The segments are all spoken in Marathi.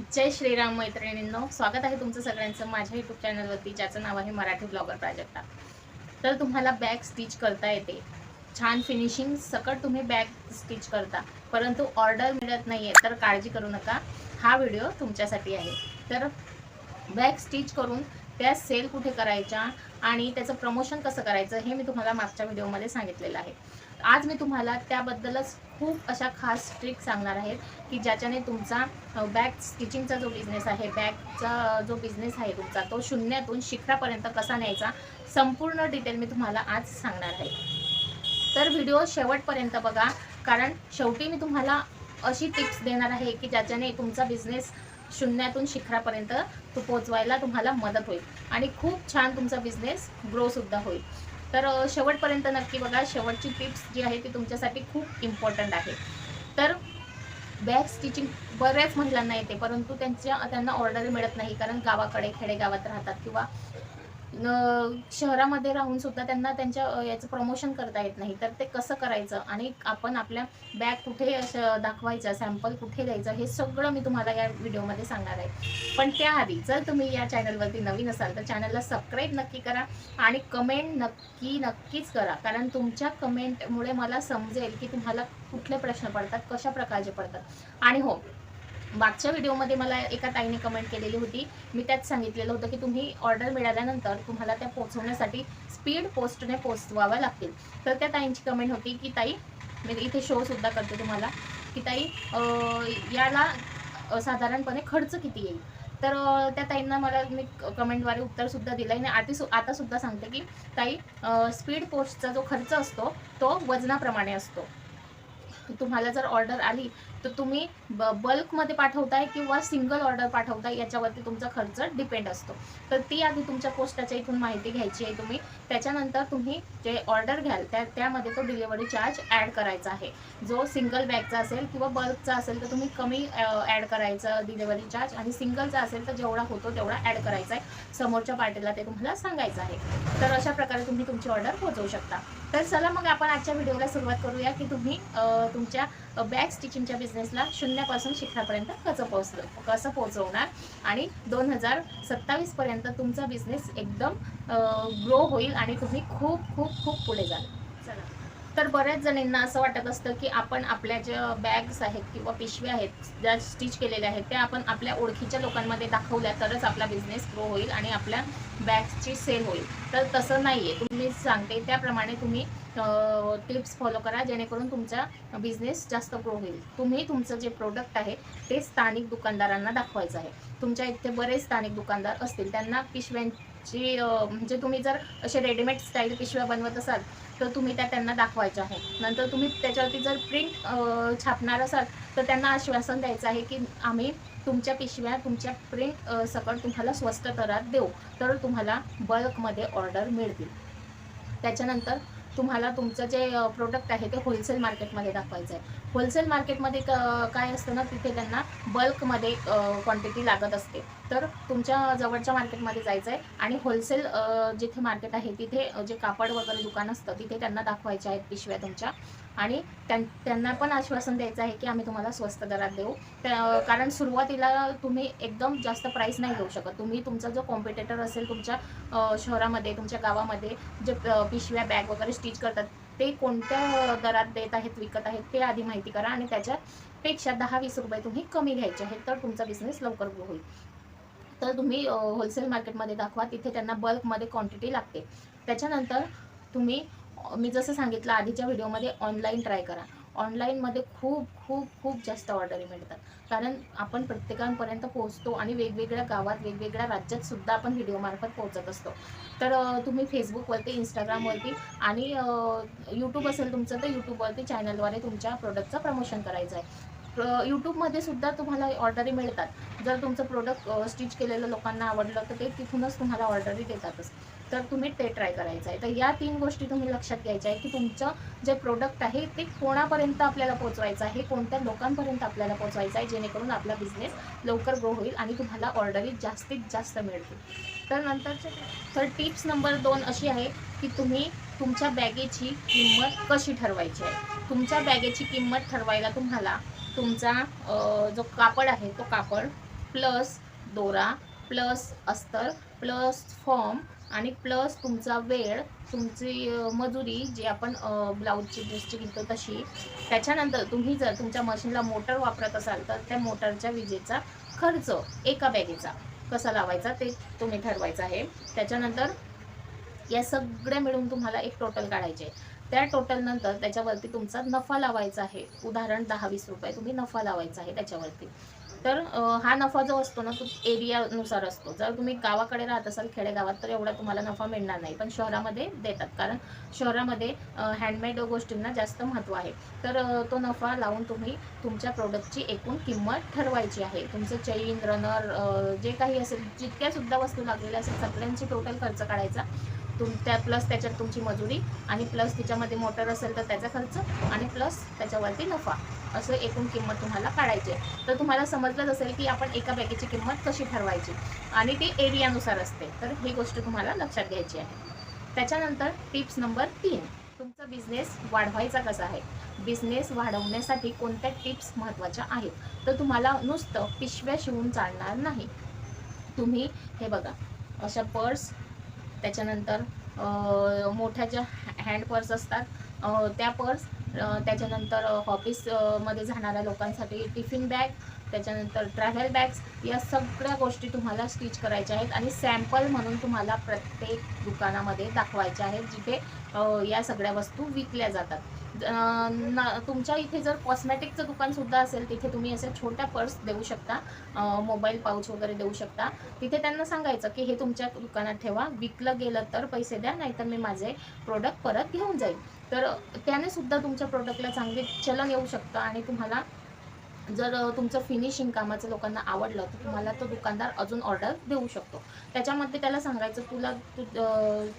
जय श्रीराम मैत्रिणींनो स्वागत आहे तुमचं सगळ्यांचं माझ्या युट्यूब चॅनलवरती ज्याचं नाव आहे मराठी ब्लॉगर प्राजक्ता तर तुम्हाला बॅग स्टिच करता येते. छान फिनिशिंग सकट तुम्ही बॅग स्टिच करता. परंतु ऑर्डर मिळत नाही आहे तर काळजी करू नका. हा व्हिडिओ तुमच्यासाठी आहे. तर बॅग स्टिच करून त्या सेल कुठे करायच्या आणि त्याचं प्रमोशन कसं करायचं हे मी तुम्हाला मागच्या व्हिडिओमध्ये सांगितलेलं आहे. आज मी तुम्हाला त्याबद्दलच खूप अशा खास ट्रिक सांगणार आहेत की ज्याच्याने तुमचा बॅग स्टिचिंगचा जो बिझनेस आहे बॅगचा जो बिझनेस आहे तुमचा तो शून्यातून शिखरापर्यंत कसा न्यायचा संपूर्ण डिटेल मी तुम्हाला आज सांगणार आहे. तर व्हिडिओ शेवटपर्यंत बघा कारण शेवटी मी तुम्हाला अशी टिप्स देणार आहे की ज्याच्याने तुमचा बिझनेस शून्यातून शिखरापर्यंत तो पोचवायला तुम्हाला मदत होईल आणि खूप छान तुमचा बिझनेस ग्रोसुद्धा होईल. तर शेवटपर्यंत नक्की बघा शेवटची टिप्स जी आहे ती तुमच्यासाठी खूप इम्पॉर्टंट आहे. तर बॅक स्टिचिंग बऱ्याच महिलांना येते परंतु त्यांच्या त्यांना ऑर्डर मिळत नाही कारण गावाकडे खेडेगावात राहतात किंवा शहरामध्ये राहून सुद्धा त्यांना त्यांच्या याचं प्रमोशन करता येत नाही. तर ते कसं करायचं? आणि आपण आपल्या बॅग कुठे दाखवायचं? सॅम्पल कुठे द्यायचं? हे सगळं मी तुम्हाला या व्हिडिओमध्ये सांगणार आहे. पण त्याआधी जर तुम्ही या चॅनलवरती नवीन असाल तर चॅनलला सबस्क्राईब नक्की करा आणि कमेंट नक्की नक्कीच करा. कारण तुमच्या कमेंटमुळे मला समजेल की तुम्हाला कुठले प्रश्न पडतात कशा प्रकारचे पडतात. आणि हो मागच्या व्हिडिओमध्ये मला एका ताईने कमेंट केलेली होती. मी त्यात सांगितलेलं होतं की तुम्ही ऑर्डर मिळाल्यानंतर तुम्हाला त्या पोहोचवण्यासाठी स्पीड पोस्टने पोचवाव्या लागतील. तर त्या ताईंची कमेंट होती की ताई मी इथे शोसुद्धा करते तुम्हाला. की ताई याला साधारणपणे खर्च किती येईल? तर त्या ताईंना मला मी कमेंटद्वारे उत्तरसुद्धा दिलं. आहे आणि आधी सु आतासुद्धा सांगते की ताई स्पीड पोस्टचा जो खर्च असतो तो वजनाप्रमाणे असतो. तुम्हाला जर ऑर्डर आली तर तुम्ही ब बल्कमध्ये पाठवताय किंवा सिंगल ऑर्डर पाठवताय याच्यावरती तुमचा खर्च डिपेंड असतो. तर ती आधी तुमच्या पोस्टाच्या इथून माहिती घ्यायची आहे तुम्ही. त्याच्यानंतर तुम्ही जे ऑर्डर घ्याल त्या त्यामध्ये तो डिलिव्हरी चार्ज ॲड करायचा आहे. जो सिंगल बॅगचा असेल किंवा बल्कचा असेल तर तुम्ही कमी ॲड करायचं डिलिव्हरी चार्ज आणि सिंगलचा असेल तर जेवढा होतो तेवढा ॲड करायचा आहे. समोरच्या पार्टीला ते तुम्हाला सांगायचं आहे. तर अशा प्रकारे तुम्ही तुमची ऑर्डर पोहोचवू शकता. तर चला मग आपण आजच्या व्हिडिओला सुरुवात करूया की तुम्ही तुमच्या बॅग स्टिचिंगच्या बिझनेसला शून्यापासून शिखरापर्यंत कसं पोहोचलं? कसं पोहोचवणार? आणि दोन हजार सत्तावीसपर्यंत तुमचा बिझनेस एकदम ग्रो होईल आणि तुम्ही खूप खूप खूप पुढे जाल. चला. तर बऱ्याच जणींना असं वाटत असतं की आपण आपल्या ज्या बॅग्स आहेत किंवा पिशव्या आहेत ज्या स्टिच केलेल्या आहेत त्या आपण आपल्या ओळखीच्या लोकांमध्ये दाखवल्या तरच आपला बिझनेस ग्रो होईल आणि आपल्या बॅग्सची सेल होईल. तर तसं नाही आहे तुम्ही सांगते त्याप्रमाणे तुम्ही टिप्स फॉलो करा जेणेकरून तुमचा बिझनेस जास्त ग्रो होईल. तुम्ही तुमचं जे प्रोडक्ट आहे ते स्थानिक दुकानदारांना दाखवायचं आहे. तुमच्या इथे बरेच स्थानिक दुकानदार असतील त्यांना पिशव्यां जी म्हणजे तुम्ही जर असे रेडीमेड स्टाईल पिशव्या बनवत असाल तर तुम्ही त्या त्यांना दाखवायच्या आहे नंतर तुम्ही त्याच्यावरती जर प्रिंट छापणार असाल तर त्यांना आश्वासन द्यायचं आहे की आम्ही तुमच्या पिशव्या तुमच्या प्रिंट सकट तुम्हाला स्वस्त दरात देऊ. तर तुम्हाला बल्कमध्ये ऑर्डर मिळतील. त्याच्यानंतर तुम्हाला तुमचं जे प्रोडक्ट आहे ते होलसेल मार्केटमध्ये दाखवायचं आहे. होलसेल मार्केटमध्ये क काय असतं ना तिथे त्यांना बल्कमध्ये क्वांटिटी लागत असते. तर तुमच्या जवळच्या मार्केटमध्ये जायचं आहे आणि होलसेल जिथे मार्केट आहे तिथे जे कापड वगैरे दुकान असतं तिथे त्यांना दाखवायचे आहेत पिशव्या तुमच्या. आणि त्यां त्यांना पण आश्वासन द्यायचं आहे की आम्ही तुम्हाला स्वस्त दरात देऊ. कारण सुरुवातीला तुम्ही एकदम जास्त प्राईस नाही घेऊ शकत. तुम्ही तुमचा जो कॉम्पिटेटर असेल तुमच्या शहरामध्ये तुमच्या गावामध्ये जे पिशव्या बॅग वगैरे स्टिच करतात ते कोणत्या दरात देत आहेत विकत आहेत ते आधी माहिती करा आणि त्याच्यापेक्षा दहा वीस रुपये तुम्ही कमी घ्यायचे आहेत तर तुमचा बिझनेस लवकर होईल. तर तुम्ही होलसेल मार्केटमध्ये दाखवा तिथे त्यांना बल्कमध्ये क्वांटिटी लागते. त्याच्यानंतर तुम्ही मी जसं सांगितलं आधीच्या व्हिडिओमध्ये ऑनलाईन ट्राय करा. ऑनलाईनमध्ये खूप खूप खूप जास्त ऑर्डरी मिळतात. कारण आपण प्रत्येकांपर्यंत पोहोचतो आणि वेगवेगळ्या गावात वेगवेगळ्या राज्यात सुद्धा आपण व्हिडिओमार्फत पोहोचत असतो. तर तुम्ही फेसबुकवरती इंस्टाग्रामवरती आणि यूट्यूब असेल तुमचं तर यूट्यूबवरती चॅनलद्वारे तुमच्या प्रोडक्टचं प्रमोशन करायचं आहे. यूट्यूबमध्ये सुद्धा तुम्हाला ऑर्डरी मिळतात. जर तुमचं प्रोडक्ट स्टिच केलेलं लोकांना आवडलं तर ते तिथूनच तुम्हाला ऑर्डरी देतातच. तर तुम्ही ते ट्राय करायचं आहे. तर या तीन गोष्टी तुम्ही लक्षात घ्यायच्या आहे की तुमचं जे प्रोडक्ट आहे ते कोणापर्यंत आपल्याला पोचवायचं आहे? कोणत्या लोकांपर्यंत आपल्याला पोचवायचं आहे? जेणेकरून आपला बिझनेस लवकर ग्रो होईल आणि तुम्हाला ऑर्डरी जास्तीत जास्त मिळतील. तर नंतरचे तर टिप्स नंबर दोन अशी आहे की तुम्ही तुमच्या बॅगेची किंमत कशी ठरवायची आहे? तुमच्या बॅगेची किंमत ठरवायला तुम्हाला तुमचा जो कापड आहे तो कापड प्लस दोरा प्लस अस्तर प्लस फॉर्म आणि प्लस तुमचा वेळ तुमची मजुरी जी आपण ब्लाऊजची ड्रेसची घेतो तशी त्याच्यानंतर तुम्ही जर तुमच्या मशीनला मोटर वापरत असाल तर त्या मोटरच्या विजेचा खर्च एका बॅगेचा कसा लावायचा ते तुम्ही ठरवायचं आहे. त्याच्यानंतर या सगळ्या मिळून तुम्हाला एक टोटल काढायचे आहे. त्या टोटलनंतर त्याच्यावरती तुमचा नफा लावायचा आहे. उदाहरण दहा वीस रुपये तुम्ही नफा लावायचा आहे त्याच्यावरती. तर हा नफा जो असतो ना तो एरियानुसार असतो. जर तुम्ही गावाकडे राहत असाल खेडेगावात तर एवढा तुम्हाला नफा मिळणार नाही. पण शहरामध्ये देतात. कारण शहरामध्ये हँडमेड गोष्टींना जास्त महत्त्व आहे. तर तो नफा लावून तुम्ही तुमच्या प्रोडक्टची एकूण किंमत ठरवायची आहे. तुमचं चैन रनर जे काही असेल जितक्यासुद्धा वस्तू लागलेल्या असेल सगळ्यांची टोटल खर्च काढायचा. तुम त्या प्लस त्याच्यात तुमची मजुरी आणि प्लस तिच्यामध्ये मोटर असेल तर त्याचा खर्च आणि प्लस त्याच्यावरती नफा. असं एकूण किंमत तुम्हाला काढायची आहे. तर तुम्हाला समजलंच असेल की आपण एका बॅगेची किंमत कशी ठरवायची आणि ती एरियानुसार असते. तर ही गोष्ट तुम्हाला लक्षात घ्यायची आहे. त्याच्यानंतर टिप्स नंबर तीन. तुमचा बिझनेस वाढवायचा कसा आहे? बिझनेस वाढवण्यासाठी कोणत्या टिप्स महत्त्वाच्या आहेत? तर तुम्हाला नुसतं पिशव्या शिवून चालणार नाही. तुम्ही हे बघा अशा पर्स त्याच्यानंतर मोठ्या ज्या हँड पर्स असतात त्या पर्स त्याच्यानंतर ऑफिसमध्ये जाणाऱ्या लोकांसाठी टिफिन बॅग त्याच्यानंतर ट्रॅव्हल बॅग्स या सगळ्या गोष्टी तुम्हाला स्टिच करायच्या आहेत आणि सॅम्पल म्हणून तुम्हाला प्रत्येक दुकानामध्ये दाखवायच्या आहेत जिथे या सगळ्या वस्तू विकल्या जातात. न तुमच्या इथे जर कॉस्मॅटिकचं दुकानसुद्धा असेल तिथे तुम्ही असे छोट्या पर्स देऊ शकता मोबाईल पाऊच वगैरे देऊ शकता. तिथे त्यांना सांगायचं की हे तुमच्या दुकानात ठेवा विकलं गेलं तर पैसे द्या नाहीतर मी माझे प्रोडक्ट परत घेऊन जाईल. तर त्याने सुद्धा तुमच्या प्रोडक्टला चांगले चलन येऊ शकतं आणि तुम्हाला जर तुमचं फिनिशिंग कामाचं लोकांना आवडलं तर तुम्हाला तो दुकानदार अजून ऑर्डर देऊ शकतो. त्याच्यामध्ये त्याला सांगायचं तुला तू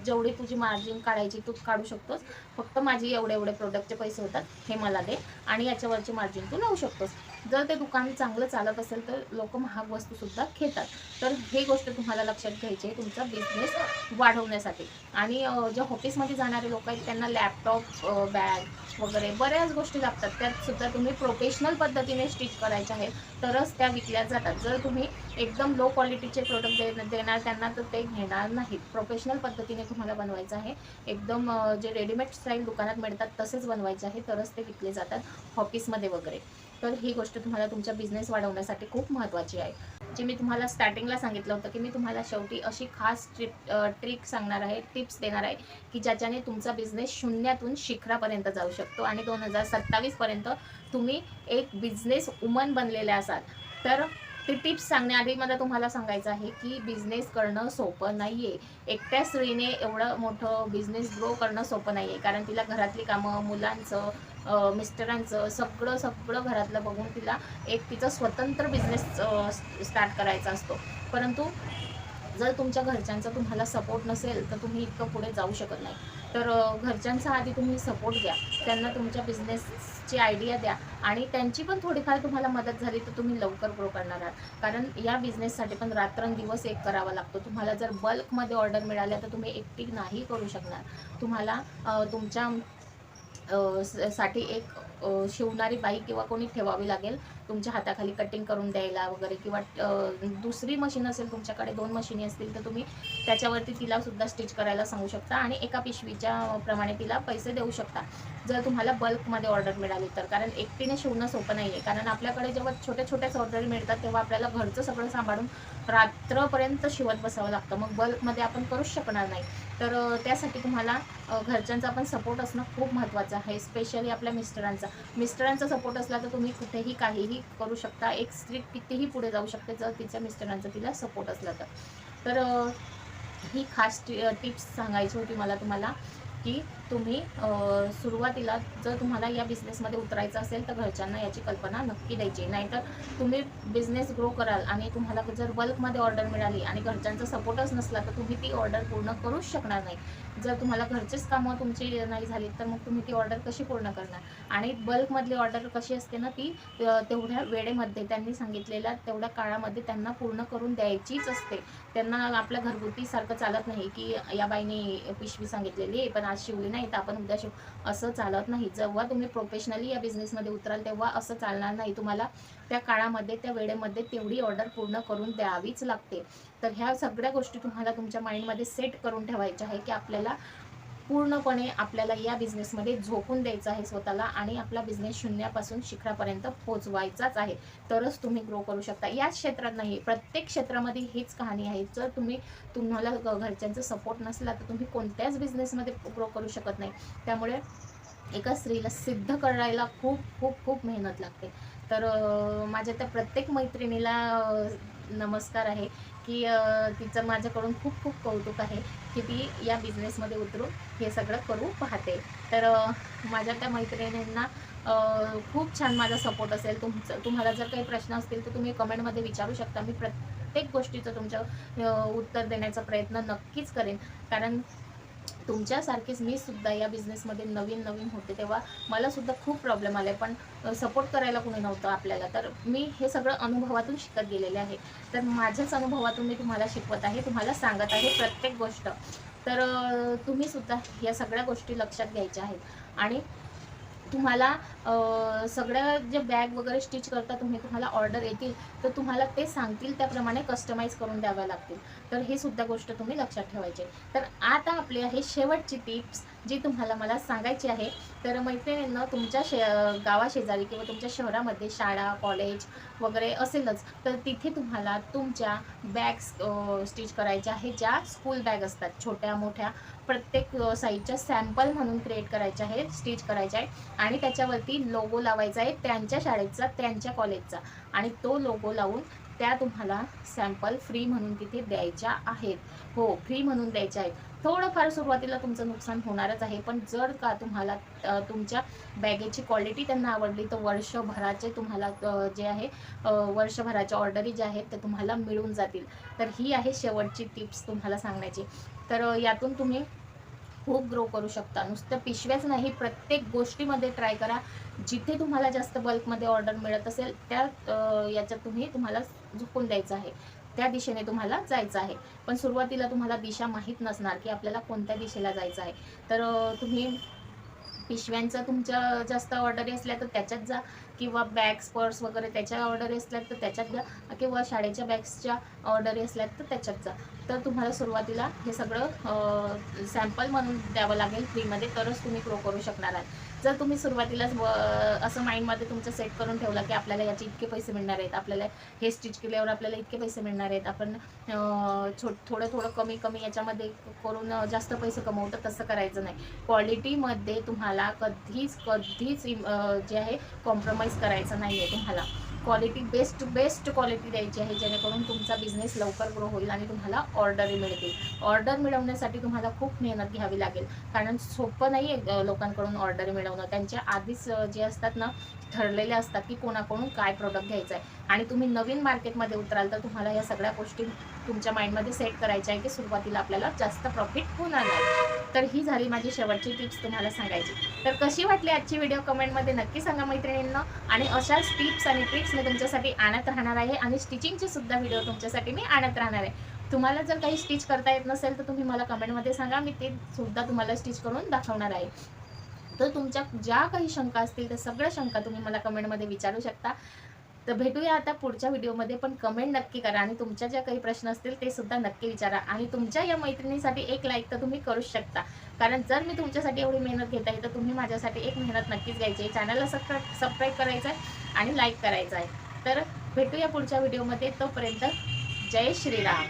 जेवढी तुझी मार्जिन काढायची तू काढू शकतोस. फक्त माझी एवढे एवढे प्रोडक्टचे पैसे होतात हे मला दे आणि याच्यावरची मार्जिन तू लावू शकतोस. जर ते दुकान चांगलं चालत असेल तर लोक महाग वस्तूसुद्धा घेतात. तर हे गोष्ट तुम्हाला लक्षात घ्यायची आहे तुमचा बिझनेस वाढवण्यासाठी. आणि ज्या जे ऑफिसमध्ये जाणारे लोक आहेत त्यांना लॅपटॉप बॅग वगैरे बऱ्याच गोष्टी लागतात. त्यात सुद्धा तुम्ही प्रोफेशनल पद्धतीने स्टिच करायच्या आहेत तरच त्या विकल्या जातात. जर तुम्ही एकदम लो क्वालिटीचे प्रोडक्ट दे देणार त्यांना तर ते घेणार नाहीत. प्रोफेशनल पद्धतीने तुम्हाला बनवायचं आहे. एकदम जे रेडीमेड स्टाईल दुकानात मिळतात तसेच बनवायचे आहे तरच ते विकले जातात ऑफिसमध्ये वगैरे. तर ही गोष्ट तुम्हाला तुमचा बिझनेस वाढवण्यासाठी खूप महत्त्वाची आहे. जे मी तुम्हाला स्टार्टिंगला सांगितलं होतं की मी तुम्हाला शेवटी अशी खास ट्रिप ट्रिक सांगणार आहे टिप्स देणार आहे की ज्याच्याने तुमचा बिझनेस शून्यातून शिखरापर्यंत जाऊ शकतो आणि दोन हजार सत्तावीसपर्यंत तुम्ही एक बिझनेस वुमन बनलेले असाल. तर ती टिप्स सांगण्याआधी मला तुम्हाला सांगायचं आहे की बिझनेस करणं सोपं नाही आहे एकट्या स्त्रीने एवढं मोठं बिझनेस ग्रो करणं सोपं नाही आहे कारण तिला घरातली कामं मुलांचं मिस्टरांचं सगळं सगळं घरातलं बघून तिला एक तिचा स्वतंत्र बिझनेस स्टार्ट करायचा असतो. परंतु जर तुमच्या घरच्यांचा तुम्हाला सपोर्ट नसेल तर तुम्ही इतकं पुढे जाऊ शकत नाही. तर घरच्यांचा आधी तुम्ही सपोर्ट द्या त्यांना तुमच्या बिझनेस ची आयडिया द्या. आणि त्यांची पण थोडीफार तुम्हाला मदत झाली तर तुम्ही लवकर ग्रो करणार आहात. कारण या बिझनेससाठी पण रात्रंदिवस एक करावा लागतो. तुम्हाला जर बल्कमध्ये ऑर्डर मिळाल्या तर तुम्ही एकटी नाही करू शकणार. तुम्हाला तुमच्या स- साठी एक शिवणारी बाई किंवा कोणी ठेवावी लागेल. तुमच्या हाताखाली कटिंग करून द्यायला वगैरे किंवा दुसरी मशीन असेल तुमच्याकडे दोन मशीनी असतील तर तुम्ही त्याच्यावरती तिला सुद्धा स्टिच करायला सांगू शकता आणि एका पिशवीच्या प्रमाणे तिला पैसे देऊ शकता. जर तुम्हाला बल्कमध्ये ऑर्डर मिळाली तर. कारण एकटीने शिवणं सोपं नाही आहे कारण आपल्याकडे जेव्हा छोट्या छोट्याच ऑर्डर मिळतात तेव्हा आपल्याला घरचं सगळं सांभाळून रात्रपर्यंत शिवत बसावं लागतं. मग बल्कमध्ये आपण करूच शकणार नाही. तर त्यासाठी तुम्हाला घरच्यांचा पण सपोर्ट असणं खूप महत्त्वाचं आहे स्पेशली आपल्या मिस्टरांचा. मिस्टरांचा सपोर्ट असला तर तुम्ही कुठेही काहीही करू शकता एक स्त्री कितीही पुढे जाऊ शकते जर तिच्या मिस्टरांचा तिला सपोर्ट असला तर. तर ही खास टिप्स सांगायची होती मला तुम्हाला की तुम्ही सुरुवातीला जर तुम्हाला या बिझनेसमध्ये उतरायचं असेल तर घरच्यांना याची कल्पना नक्की द्यायची. नाहीतर तुम्ही बिझनेस ग्रो कराल आणि तुम्हाला जर बल्कमध्ये ऑर्डर मिळाली आणि घरच्यांचा सपोर्टच नसला तर तुम्ही ती ऑर्डर पूर्ण करूच शकणार नाही. जर तुम्हाला घरचेच कामं तुमची नाही झाली तर मग तुम्ही ती ऑर्डर कशी पूर्ण करणार? आणि बल्कमधली ऑर्डर कशी असते ना ती तेवढ्या वेळेमध्ये त्यांनी सांगितलेल्या तेवढ्या काळामध्ये त्यांना पूर्ण करून द्यायचीच असते. त्यांना आपल्या घरगुतीसारखं चालत नाही की या बाईने पिशवी सांगितलेली आहे पण आज शिवली नाही तर आपण उद्या शिव असं चालत नाही. जेव्हा तुम्ही प्रोफेशनली या बिझनेसमध्ये उतराल तेव्हा असं चालणार नाही. तुम्हाला त्या काळामध्ये त्या वेळेमध्ये तेवढी ऑर्डर पूर्ण करून द्यावीच लागते. तर ह्या सगळ्या गोष्टी तुम्हाला तुमच्या माइंडमध्ये सेट करून ठेवायच्या आहे की आपल्याला पूर्णपणे आपल्याला या बिझनेसमध्ये झोकून द्यायचं आहे स्वतःला आणि आपला बिझनेस शून्यापासून शिखरापर्यंत पोहोचवायचाच आहे. तरच तुम्ही ग्रो करू शकता. याच क्षेत्रात नाही प्रत्येक क्षेत्रामध्ये हीच कहाणी आहे. जर तुम्ही तुम्हाला घरच्यांचं घरच्यांचा सपोर्ट नसला तर तुम्ही कोणत्याच बिझनेसमध्ये ग्रो करू शकत नाही. त्यामुळे एका स्त्रीला सिद्ध करायला खूप खूप खूप मेहनत लागते. तर माझ्या त्या प्रत्येक मैत्रिणीला नमस्कार आहे. की तिचं माझ्याकडून खूप खूप कौतुक आहे की ती या बिझनेसमध्ये उतरून हे सगळं करू पाहते. तर माझ्या त्या मैत्रिणींना खूप छान माझा सपोर्ट असेल तुमचं. तुम्हाला जर काही प्रश्न असतील तर तुम्ही कमेंटमध्ये विचारू शकता. मी प्रत्येक गोष्टीचं तुमच्या उत्तर देण्याचा प्रयत्न नक्कीच करेन. कारण तुमच्यासारखीच मी सुद्धा या बिझनेसमध्ये नवीन नवीन होते तेव्हा मला सुद्धा खूप प्रॉब्लेम आले. पण सपोर्ट करायला कोणी नव्हतं आपल्याला. तर मी हे सगळं अनुभवातून शिकत गेलेले आहे. तर माझ्याच अनुभवातून मी तुम्हाला शिकवत आहे तुम्हाला सांगत आहे प्रत्येक गोष्ट. तर तुम्ही सुद्धा या सगळ्या गोष्टी लक्षात घ्यायच्या आहेत. आणि तुम्हाला सगळ्या जे बॅग वगैरे स्टिच करता तुम्ही तुम्हाला ऑर्डर येतील तर तुम्हाला ते सांगतील त्याप्रमाणे कस्टमाइज करून द्याव्या लागतील. तर हे सुद्धा गोष्ट तुम्ही लक्षात ठेवायची. आहे. तर आता आपली आहे शेवटची टिप्स जी तुम्हाला मला सांगायची आहे. तर मैत्रिणींना तुमच्या शे गावाशेजारी किंवा तुमच्या शहरामध्ये शाळा कॉलेज वगैरे असेलच तर तिथे तुम्हाला तुमच्या बॅग्स स्टिच करायच्या आहे ज्या स्कूल बॅग असतात छोट्या मोठ्या. प्रत्येक साईजच्या सॅम्पल म्हणून क्रिएट करायच्या आहे स्टिच करायच्या आहे आणि त्याच्यावरती लोगो लावायचा आहे त्यांच्या शाळेचा त्यांच्या कॉलेजचा आणि तो लोगो लावून त्या तुम्हाला सॅम्पल फ्री म्हणून तिथे द्यायच्या आहेत. हो फ्री म्हणून द्यायच्या आहेत. थोडंफार सुरुवातीला तुमचं नुकसान होणारच आहे पण जर का तुम्हाला तुमच्या बॅगेची क्वालिटी त्यांना आवडली तर वर्षभराचे तुम्हाला जे आहे वर्षभराच्या ऑर्डरी ज्या आहेत त्या तुम्हाला मिळून जातील. तर ही आहे शेवटची टिप्स तुम्हाला सांगण्याची. तर यातून तुम्ही खूप ग्रो करू शकता. नुसतं पिशव्याच नाही प्रत्येक गोष्टीमध्ये ट्राय करा. जिथे तुम्हाला जास्त बल्कमध्ये ऑर्डर मिळत असेल त्या याच्यात तुम्ही तुम्हाला झुकून द्यायचं आहे. त्या दिशेने तुम्हाला जायचं आहे. पण सुरुवातीला तुम्हाला दिशा माहीत नसणार की आपल्याला कोणत्या दिशेला जायचं आहे. तर तुम्ही पिशव्यांचं तुमच्या जास्त ऑर्डरी असल्या तर त्याच्यात जा. किंवा बॅग्स पर्स वगैरे त्याच्या ऑर्डरी असल्या तर त्याच्यात जा किंवा शाळेच्या बॅग्सच्या ऑर्डरी असल्या तर त्याच्यात जा. तर तुम्हाला सुरुवातीला हे सगळं सॅम्पल म्हणून द्यावं लागेल. फ्रीमध्ये तरच तुम्ही ग्रो करू शकणार आहात. जर तुम्ही सुरुवातीलाच व- असं माइंडमध्ये तुमचं सेट करून ठेवलं की आपल्याला याचे इतके पैसे मिळणार आहेत आपल्याला हे स्टिच केल्यावर आपल्याला इतके पैसे मिळणार आहेत आपण छो थोडं थोडं कमी कमी याच्यामध्ये करून जास्त पैसे कमवतो तसं करायचं नाही. क्वालिटीमध्ये तुम्हाला कधीच कधीच इम- जे आहे कॉम्प्रोमाइज करायचं नाही आहे तुम्हाला. क्वालिटी बेस्ट बेस्ट क्वालिटी द्यायची आहे जेणेकरून तुमचा बिझनेस लवकर ग्रो होईल आणि तुम्हाला ऑर्डरही मिळतील. ऑर्डर मिळवण्यासाठी तुम्हाला खूप मेहनत घ्यावी लागेल. कारण सोपं नाही आहे लोकांकडून ऑर्डर मिळवणं. त्यांच्या आधीच जे असतात ना ठरलेले असतात की कोणाकडून काय प्रोडक्ट घ्यायचं आहे. आणि तुम्ही नवीन मार्केटमध्ये उतराल तर तुम्हाला या सगळ्या गोष्टी तुमच्या माइंडमध्ये सेट करायचे आहे की सुरुवातीला आपल्याला जास्त प्रॉफिट होणार नाही. तर ही झाली माझी शेवटची टिप्स तुम्हाला सांगायची. तर कशी वाटली आजची व्हिडिओ कमेंटमध्ये नक्की सांगा मैत्रिणींना. आणि अशाच टिप्स आणि ट्रिक्स मी तुमच्यासाठी आणत राहणार आहे आणि स्टिचिंगचे सुद्धा व्हिडिओ तुमच्यासाठी मी आणत राहणार आहे. तुम्हाला जर काही स्टिच करता येत नसेल तर तुम्ही मला कमेंटमध्ये सांगा. मी ते सुद्धा तुम्हाला स्टिच करून दाखवणार आहे. तर तुमच्या ज्या काही शंका असतील त्या सगळ्या शंका तुम्ही मला कमेंटमध्ये विचारू शकता. तर भेटूया आता पुढच्या व्हिडिओमध्ये पण कमेंट नक्की करा आणि तुमच्या ज्या काही प्रश्न असतील ते सुद्धा नक्की विचारा आणि तुमच्या या मैत्रिणीसाठी एक लाईक तर तुम्ही करूच शकता. कारण जर मी तुमच्यासाठी एवढी मेहनत घेत आहे तर तुम्ही माझ्यासाठी एक मेहनत नक्कीच घ्यायची आहे. चॅनलला सबस्क्राईब सबस्क्राईब करायचं आहे आणि लाईक करायचं आहे. तर भेटूया पुढच्या व्हिडिओमध्ये. तोपर्यंत जय श्रीराम.